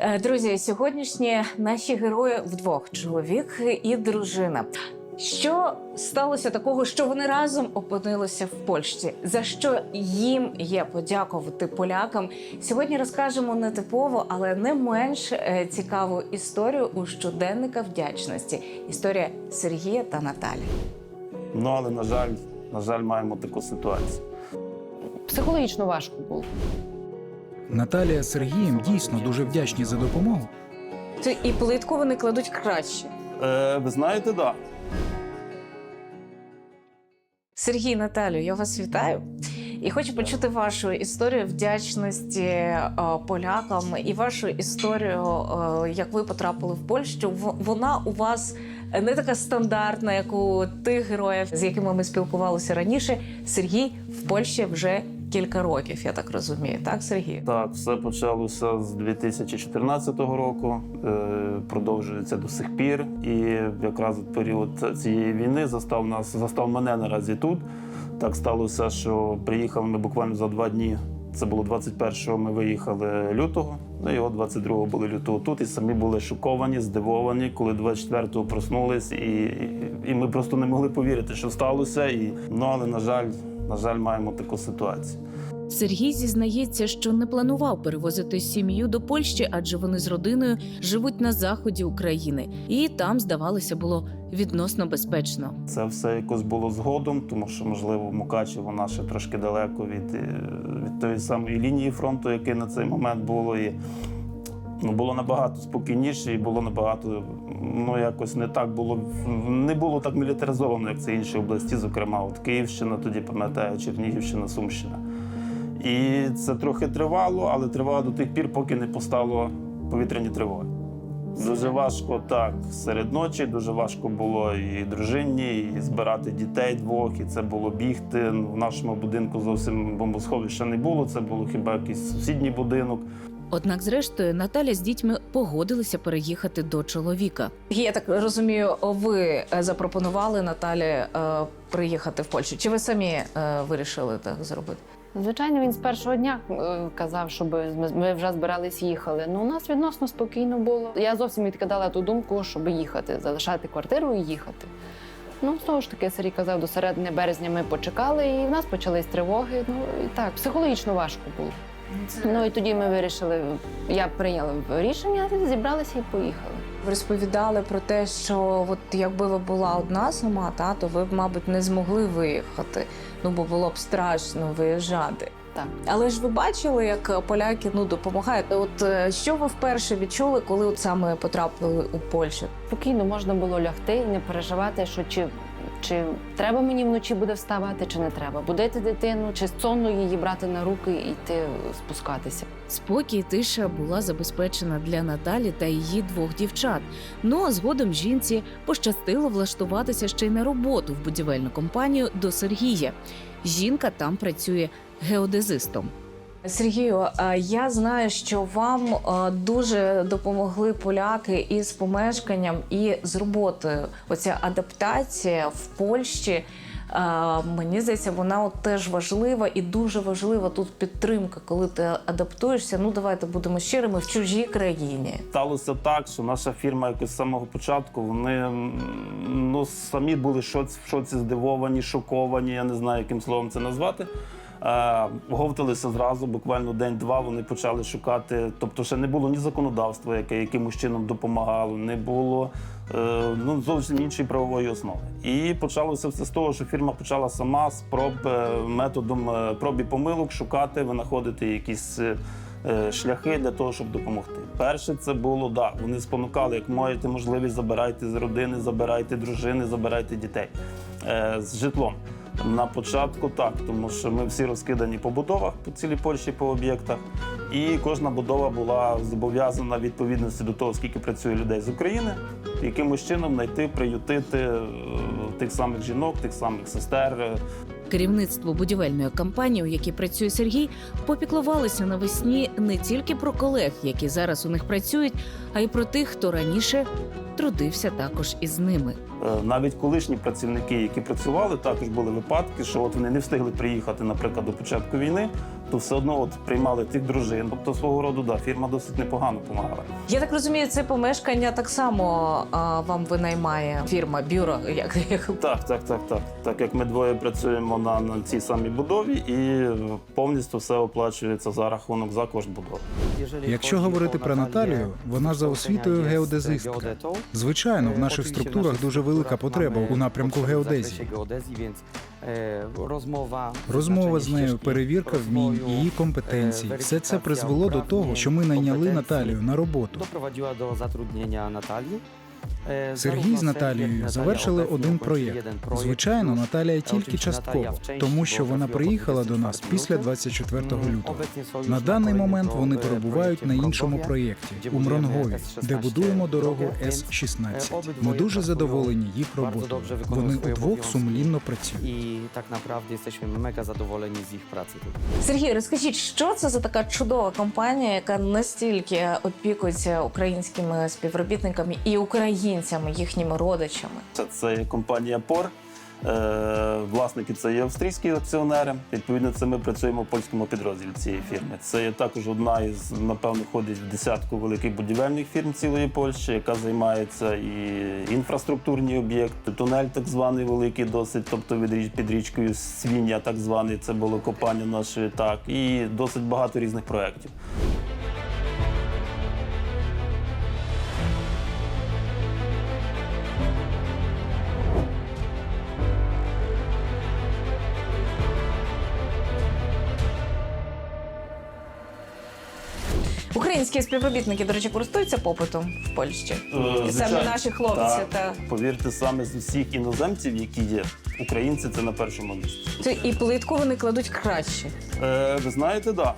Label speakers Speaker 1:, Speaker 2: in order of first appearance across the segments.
Speaker 1: Е, Друзі, сьогоднішні наші герої вдвох чоловік і дружина. Що сталося такого, що вони разом опинилися в Польщі? За що їм є подякувати полякам? Сьогодні розкажемо нетипово, але не менш е, цікаву історію у щоденника вдячності. Історія Сергія та Наталі.
Speaker 2: Ну але на жаль, на жаль, маємо таку ситуацію.
Speaker 3: Психологічно важко було.
Speaker 4: Наталія з Сергієм дійсно дуже вдячні за допомогу.
Speaker 1: Це і плитку вони кладуть краще.
Speaker 2: Е, ви знаєте, да.
Speaker 1: Сергій Наталю, я вас вітаю. І хочу почути вашу історію вдячності е, полякам і вашу історію, е, як ви потрапили в Польщу. В- Вона у вас не така стандартна, як у тих героїв, з якими ми спілкувалися раніше. Сергій в Польщі вже кілька років, я так розумію. Так, Сергій?
Speaker 2: Так, все почалося з 2014 року, е, продовжується до сих пір. І якраз от період цієї війни застав нас, застав мене наразі тут. Так сталося, що приїхали ми буквально за два дні. Це було 21-го, ми виїхали лютого, ну от 22-го були лютого тут, і самі були шоковані, здивовані, коли 24-го проснулись, і, і, і ми просто не могли повірити, що сталося. І, ну але на жаль, на жаль, маємо таку ситуацію.
Speaker 5: Сергій зізнається, що не планував перевозити сім'ю до Польщі, адже вони з родиною живуть на заході України, і там, здавалося, було відносно безпечно.
Speaker 2: Це все якось було згодом, тому що, можливо, Мукачево вона ще трошки далеко від, е, від тої самої лінії фронту, яке на цей момент було. І було набагато спокійніше, і було набагато, ну якось не так було, не було так мілітаризовано, як це інші області, зокрема, от Київщина, тоді пам'ятаю, Чернігівщина, Сумщина. І це трохи тривало, але тривало до тих пір, поки не постало повітряні тривоги. Дуже важко так серед ночі. Дуже важко було і дружині, і збирати дітей двох. І це було бігти. Ну, В нашому будинку зовсім бомбосховища не було. Це було хіба якийсь сусідній будинок.
Speaker 5: Однак, зрештою, Наталя з дітьми погодилися переїхати до чоловіка.
Speaker 1: Я так розумію, ви е, запропонували Наталі е, приїхати в Польщу. Чи ви самі е, вирішили так зробити?
Speaker 3: Звичайно, він з першого дня е, казав, щоб ми, ми вже збирались їхали. Ну, у нас відносно спокійно було. Я зовсім відкидала ту думку, щоб їхати, залишати квартиру і їхати. Ну, знову ж таки, Сергій казав, до середини березня ми почекали, і в нас почались тривоги. Ну і так, психологічно важко було. Ну і тоді ми вирішили, я прийняла рішення, зібралися і поїхали.
Speaker 1: Ви розповідали про те, що от якби ви була одна сама, та то ви б, мабуть, не змогли виїхати. Ну бо було б страшно виїжджати.
Speaker 3: Так.
Speaker 1: Але ж ви бачили, як поляки ну допомагають. От е, що ви вперше відчули, коли от саме потрапили у Польщу?
Speaker 3: Спокійно можна було лягти і не переживати, що чи, чи треба мені вночі буде вставати, чи не треба. Будити дитину, чи сонно її брати на руки і йти спускатися.
Speaker 5: Спокій тиша була забезпечена для Наталі та її двох дівчат. Ну а згодом жінці пощастило влаштуватися ще й на роботу в будівельну компанію до Сергія. Жінка там працює геодезистом.
Speaker 1: Сергію, е, я знаю, що вам е, дуже допомогли поляки із помешканням і з роботою. Оця адаптація в Польщі. е, Мені здається, вона от теж важлива і дуже важлива тут підтримка, коли ти адаптуєшся. Ну давайте будемо щирими в чужій країні.
Speaker 2: Сталося так, що наша фірма якось з самого початку вони ну, самі були в шоці здивовані, шоковані. Я не знаю, яким словом це назвати. Е, Говталися зразу, буквально день-два вони почали шукати. Тобто, ще не було ні законодавства, яке якимось чином допомагало, не було е, ну, зовсім іншої правової основи. І почалося все з того, що фірма почала сама з проб е, методом проб і помилок шукати, винаходити якісь. шляхи для того, щоб допомогти. Перше, це було да. Вони спонукали, як маєте можливість, забирайте з родини, забирайте дружини, забирайте дітей е, з житлом. На початку так, тому що ми всі розкидані по будовах по цілій Польщі по об'єктах, і кожна будова була зобов'язана відповідності до того, скільки працює людей з України, якимось чином знайти, приютити е, тих самих жінок, тих самих сестер, е,
Speaker 5: Керівництво будівельної компанії, у якій працює Сергій, попіклувалося навесні не тільки про колег, які зараз у них працюють, а й про тих, хто раніше трудився також із ними.
Speaker 2: Е, Навіть колишні працівники, які працювали, також були випадки, що от вони не встигли приїхати, наприклад, до початку війни. То все одно от приймали тих дружин. Тобто свого роду да, фірма досить непогано допомагала.
Speaker 1: Я так розумію, це помешкання так само а, вам винаймає фірма, бюро. Як, як...
Speaker 2: Так, так, так, так. Так як ми двоє працюємо на, на цій самій будові, і повністю все оплачується за рахунок за кошт будови.
Speaker 4: Якщо говорити про Наталію, вона за освітою геодезистка. Звичайно, в наших структурах дуже велика потреба у напрямку геодезії. Розмова розмова з нею, перевірка вмінь, її компетенцій, все це призвело до того, що ми найняли Наталію на роботу.
Speaker 6: Doprowadziła до затруднення Natalii. Е,
Speaker 4: Сергій з Наталією завершили один проєкт. Звичайно, Наталія тільки частково, тому що вона приїхала до нас після 24 лютого. На даний момент вони перебувають на іншому проєкті у Мронгові, де будуємо дорогу С-16. Ми дуже задоволені їх роботою. Вони удвох сумлінно працюють.
Speaker 6: Naprawdę jesteśmy mega zadowoleni z ich pracy. tutaj.
Speaker 1: Сергій, розкажіть, що це за така чудова компанія, яка настільки опікується українськими співробітниками і українцями, їхніми родичами?
Speaker 2: Це, компанія ПОР. Е, власники це є австрійські акціонери. Відповідно, це ми працюємо в польському підрозділі цієї фірми. Це є також одна із, напевно, входить в десятку великих будівельних фірм цілої Польщі, яка займається і інфраструктурні об'єкти, тунель так званий великий, досить, тобто від під річкою Свіння, так званий, це було копання нашої, так, і досить багато різних проєктів.
Speaker 1: Українські співробітники, до речі, користуються попитом в Польщі.
Speaker 2: Е,
Speaker 1: І саме наші хлопці. Та
Speaker 2: Повірте, саме з усіх іноземців, які є, українці це на першому місці.
Speaker 1: це і плитку вони кладуть краще.
Speaker 2: Е, ви знаєте, так. Да.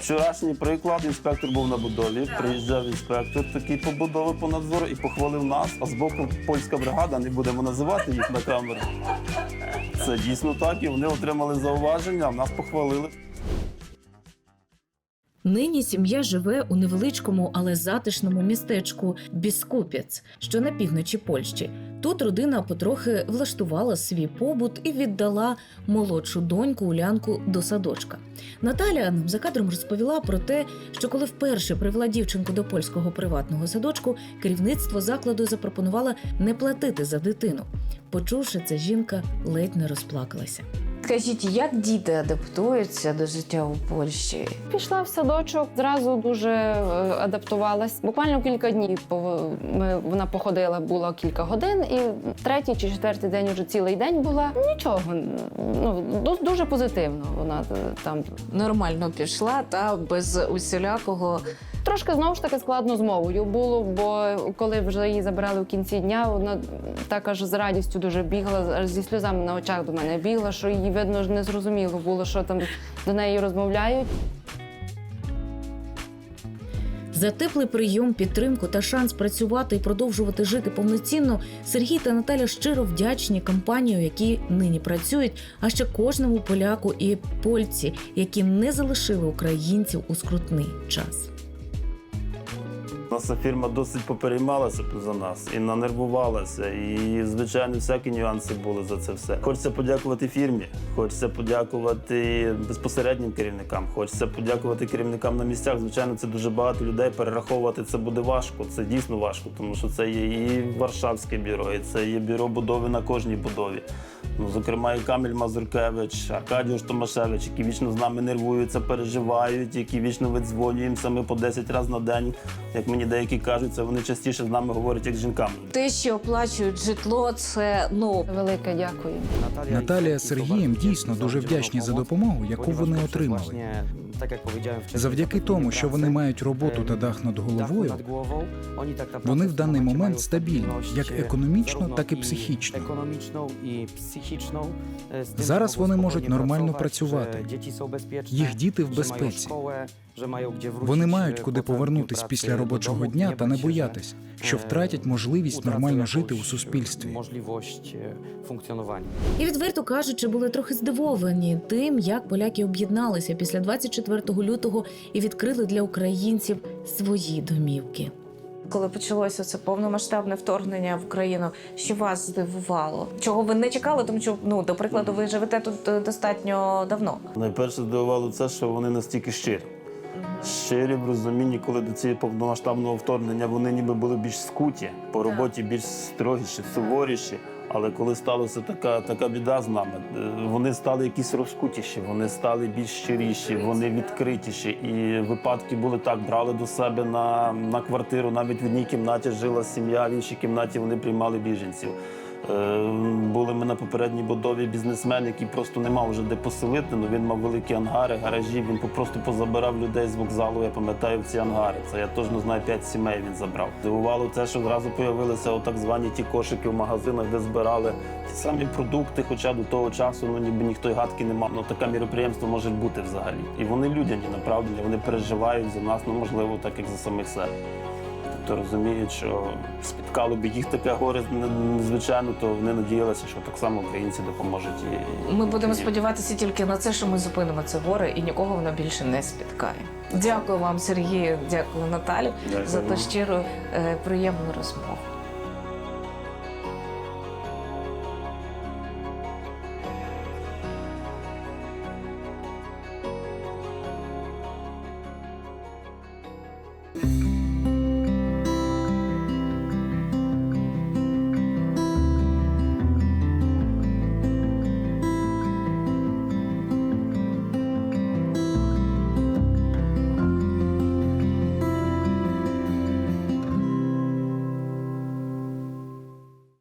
Speaker 2: Вчорашній приклад, інспектор був на будові. Приїжджав інспектор такий по будові по надзору і похвалив нас. А збоку польська бригада, не будемо називати їх на камеру. Це дійсно так, і вони отримали зауваження, а нас похвалили.
Speaker 5: Нині сім'я живе у невеличкому, але затишному містечку Біскупіц, що на півночі Польщі. Тут родина потрохи влаштувала свій побут і віддала молодшу доньку Улянку до садочка. Наталя нам за кадром розповіла про те, що коли вперше привела дівчинку до польського приватного садочку, керівництво закладу запропонувало не платити за дитину. Почувши це, жінка ледь не розплакалася.
Speaker 1: Скажіть, як діти адаптуються до життя у Польщі?
Speaker 3: Пішла в садочок, зразу дуже е, адаптувалась. Буквально кілька днів по- ми, вона походила, було кілька годин, і третій чи четвертий день вже цілий день була. Нічого, ну дуже позитивно. Вона е, там
Speaker 1: Нормально пішла та без усілякого.
Speaker 3: Трошки знову ж таки складно з мовою було, бо коли вже її забрали в кінці дня, вона так аж з радістю дуже бігла, зі сльозами на очах до мене бігла, що їй видно не зрозуміло було, що там до неї розмовляють.
Speaker 5: За теплий прийом, підтримку та шанс працювати і продовжувати жити повноцінно Сергій та Наталя щиро вдячні компанію, які нині працюють, а ще кожному поляку і польці, які не залишили українців у скрутний час.
Speaker 2: Наша фірма досить попереймалася за нас і нанервувалася. І, звичайно, всякі нюанси були за це все. Хочеться подякувати фірмі, хочеться подякувати безпосереднім керівникам, хочеться подякувати керівникам на місцях. Звичайно, це дуже багато людей. Перераховувати це буде важко. Це дійсно важко, тому що це є і Варшавське бюро, і це є бюро будови на кожній будові. Ну, зокрема, і Каміль Мазуркевич, Аркадіуш Томашевич, які вічно з нами нервуються, переживають, які вічно видзвонюємося ми по 10 разів на день. Як мені деякі кажуть, це вони частіше з нами говорять як з жінками.
Speaker 1: Те, що оплачують житло, це ну
Speaker 3: Велике дякую.
Speaker 4: Наталія з Сергієм дійсно дуже вдячні за допомогу, яку вони отримали. Завдяки тому, що вони мають роботу та дах над головою, вони в даний момент стабільні, як економічно, так і психічно. Зараз вони можуть нормально працювати. Їх діти в безпеці. Вони мають куди повернутись після робочого дня та не боятись, що втратять можливість нормально жити у суспільстві.
Speaker 5: І відверто кажучи, були трохи здивовані тим, як поляки об'єдналися після 24 лютого і відкрили для українців свої домівки.
Speaker 1: Коли почалося це повномасштабне вторгнення в Україну, що вас здивувало? Чого ви не чекали? Тому що ну до прикладу, ви живете тут е, достатньо давно.
Speaker 2: Найперше здивувало це, що вони настільки щирі. Щирі в розумінні, коли до цієї повномасштабного вторгнення вони ніби були більш скуті, по роботі більш строгіші, суворіші. Але коли сталася така, така біда з нами, е, вони стали якісь розкутіші, вони стали більш щиріші, вони відкритіші. І випадки були так: брали до себе на, на квартиру. Навіть в одній кімнаті жила сім'я, в іншій кімнаті вони приймали біженців. Е, Були ми на попередній будові бізнесмен, який просто не мав вже де поселити. Ну він мав великі ангари, гаражі. Він просто позабирав людей з вокзалу. Я пам'ятаю в ці ангари. Це я точно знаю, п'ять сімей він забрав. Дивувало те, що зразу появилися отак звані ті кошики в магазинах, де збирали ті самі продукти. Хоча до того часу ну ніби ніхто й гадки не мав. Ну таке міроприємство може бути взагалі. І вони людяні, направлені, вони переживають за нас, ну можливо, так як за самих себе. Тобто розуміють, що спіткало б їх таке горе незвичайно, то вони надіялися, що так само українці допоможуть. І,
Speaker 1: Ми будемо сподіватися тільки на це, що ми зупинимо це горе і нікого воно більше не спіткає. Дякую вам, Сергію. Дякую, Наталі,
Speaker 2: Дякую
Speaker 1: за ту щиру, е, приємну розмову.